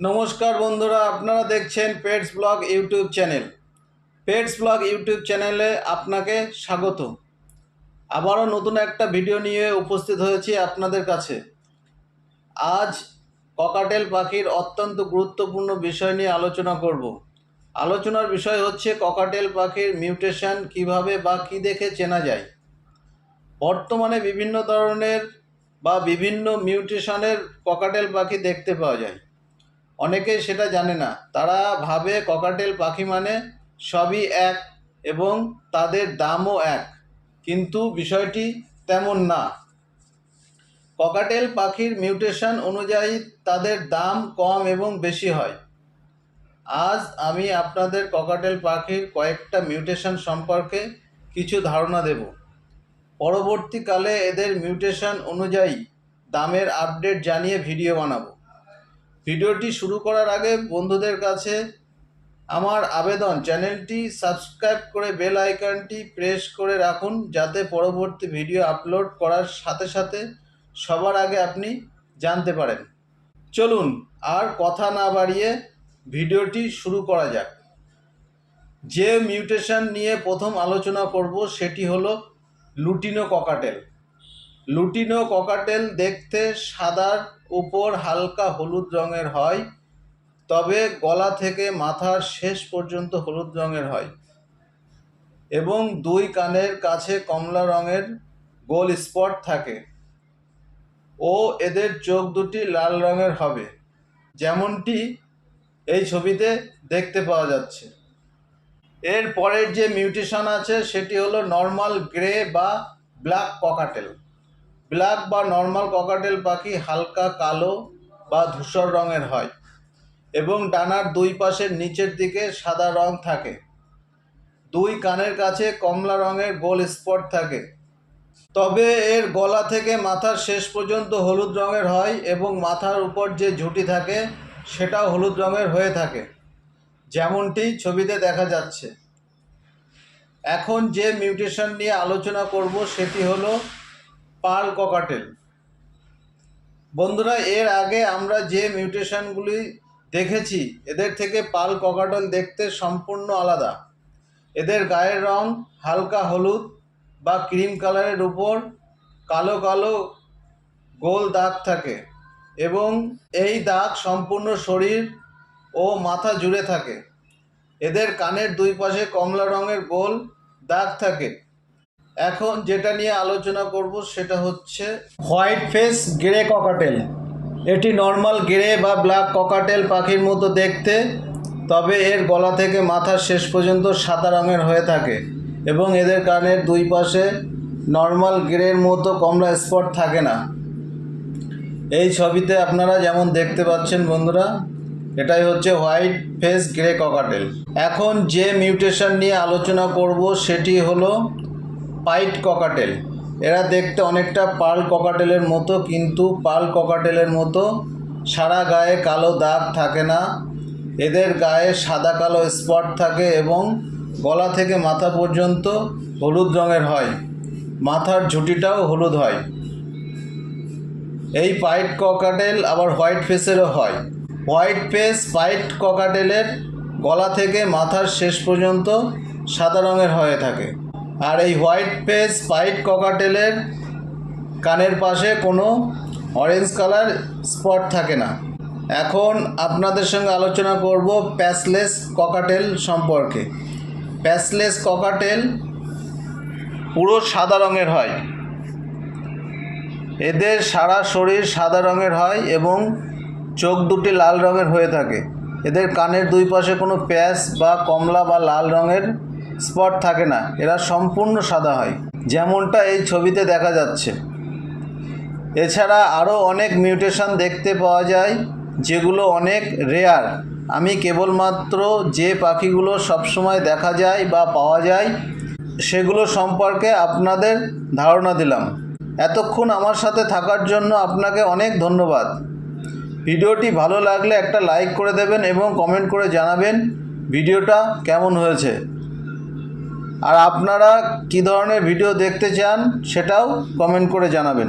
নমস্কার বন্ধুরা, আপনারা দেখছেন pets blog YouTube channel pets blog YouTube চ্যানেলে আপনাকে স্বাগত আবারও নতুন একটা ভিডিও নিয়ে উপস্থিত হয়েছি আপনাদের কাছে। আজ ককাটেল পাখির অত্যন্ত গুরুত্বপূর্ণ বিষয় নিয়ে আলোচনা করব। আলোচনার বিষয় হচ্ছে ককাটেল পাখির মিউটেশন কীভাবে বা কী দেখে চেনা যায়। বর্তমানে বিভিন্ন ধরনের বা বিভিন্ন মিউটেশনের ককাটেল পাখি দেখতে পাওয়া যায়। অনেকেই সেটা জানে না। তারা ভাবে ককাটেল পাখি মানে সবই এক এবং তাদের দামও এক। কিন্তু বিষয়টি তেমন না। ককাটেল পাখির মিউটেশন অনুযায়ী তাদের দাম কম এবং বেশি হয়। আজ আমি আপনাদের ককাটেল পাখির কয়েকটা মিউটেশন সম্পর্কে কিছু ধারণা দেব। পরবর্তীকালে এদের মিউটেশন অনুযায়ী দামের আপডেট জানিয়ে ভিডিও বানাবো। ভিডিওটি শুরু করার আগে বন্ধুদের কাছে আমার আবেদন, চ্যানেলটি সাবস্ক্রাইব করে বেল আইকনটি প্রেস করে রাখুন যাতে পরবর্তী ভিডিও আপলোড করার সাথে সাথে সবার আগে আপনি জানতে পারেন। চলুন, আর কথা না বাড়িয়ে ভিডিওটি শুরু করা যাক। যে মিউটেশন নিয়ে প্রথম আলোচনা করব সেটি হলো লুটিনো ককাটেল। লুটিনো ককাটেল দেখতে সাদার উপর হালকা হলুদ রঙের হয়, তবে গলা থেকে মাথার শেষ পর্যন্ত হলুদ রঙের হয় এবং দুই কানের কাছে কমলা রঙের গোল স্পট থাকে। ও এদের চোখ দুটি লাল রঙের হবে, যেমনটি এই ছবিতে দেখতে পাওয়া যাচ্ছে। এর পরের যে মিউটেশন আছে, সেটি হলো নর্মাল গ্রে বা ব্ল্যাক ককাটেল। ব্ল্যাক বা নর্মাল ককাটেল পাখি হালকা কালো বা ধূসর রঙের হয় এবং ডানার দুই পাশের নিচের দিকে সাদা রং থাকে। দুই কানের কাছে কমলা রঙের গোল স্পট থাকে। তবে এর গলা থেকে মাথার শেষ পর্যন্ত হলুদ রঙের হয় এবং মাথার উপর যে ঝুঁটি থাকে, সেটাও হলুদ রঙের হয়ে থাকে। যেমনটি ছবিতে দেখা যাচ্ছে। এখন যে মিউটেশন নিয়ে আলোচনা করব, সেটি হলো পাল ককাটেল। বন্ধুরা, এর আগে আমরা যে মিউটেশনগুলি দেখেছি, এদের থেকে পাল ককাটেল দেখতে সম্পূর্ণ আলাদা। এদের গায়ের রং হালকা হলুদ বা ক্রিম কালারের উপর কালো কালো গোল দাগ থাকে এবং এই দাগ সম্পূর্ণ শরীর ও মাথা জুড়ে থাকে। এদের কানের দুই পাশে কমলা রঙের গোল দাগ থাকে। এখন যেটা নিয়ে আলোচনা করব সেটা হচ্ছে হোয়াইট ফেস গ্রে ককাটেল। এটি নর্মাল গ্রে বা ব্ল্যাক ককাটেল পাখির মতো দেখতে, তবে এর গলা থেকে মাথার শেষ পর্যন্ত সাদা রঙের হয়ে থাকে এবং এদের কানের দুই পাশে নর্মাল গ্রের মতো কমলা স্পট থাকে না। এই ছবিতে আপনারা যেমন দেখতে পাচ্ছেন বন্ধুরা, এটাই হচ্ছে হোয়াইট ফেস গ্রে ককাটেল। এখন যে মিউটেশন নিয়ে আলোচনা করব সেটি হলো পাইট ককাটেল। এরা দেখতে অনেকটা পাল ককাটেলের মতো, কিন্তু পাল ককাটেলের মতো সারা গায়ে কালো দাগ থাকে না। এদের গায়ে সাদা কালো স্পট থাকে এবং গলা থেকে মাথা পর্যন্ত হলুদ রঙের হয়। মাথার ঝুঁটিটাও হলুদ হয়। এই পাইট ককাটেল আবার হোয়াইট ফেসেরও হয়। হোয়াইট ফেস পাইট ককাটেলের গলা থেকে মাথার শেষ পর্যন্ত সাদা রঙের হয়ে থাকে। আর এই হোয়াইট ফেস পাইট ককাটেলের কানের পাশে কোনো অরেঞ্জ কালার স্পট থাকে না। এখন আপনাদের সঙ্গে আলোচনা করব প্যাসলেস ককাটেল সম্পর্কে। প্যাসলেস ককাটেল পুরো সাদা রঙের হয়। এদের সারা শরীর সাদা রঙের হয় এবং চোখ দুটি লাল রঙের হয়ে থাকে। এদের কানের দুই পাশে কোনো প্যাচ বা কমলা বা লাল রঙের স্পট থাকে না, এরা সম্পূর্ণ সাদা হয়। যেমনটা এই ছবিতে দেখা যাচ্ছে। এছাড়া আরও অনেক মিউটেশন দেখতে পাওয়া যায়, যেগুলো অনেক রেয়ার। আমি কেবলমাত্র যে পাখিগুলো সবসময় দেখা যায় বা পাওয়া যায়, সেগুলো সম্পর্কে আপনাদের ধারণা দিলাম। এতক্ষণ আমার সাথে থাকার জন্য আপনাকে অনেক ধন্যবাদ। ভিডিওটি ভালো লাগলে একটা লাইক করে দেবেন এবং কমেন্ট করে জানাবেন ভিডিওটা কেমন হয়েছে। আর আপনারা কি ধরনের ভিডিও দেখতে চান সেটাও কমেন্ট করে জানাবেন।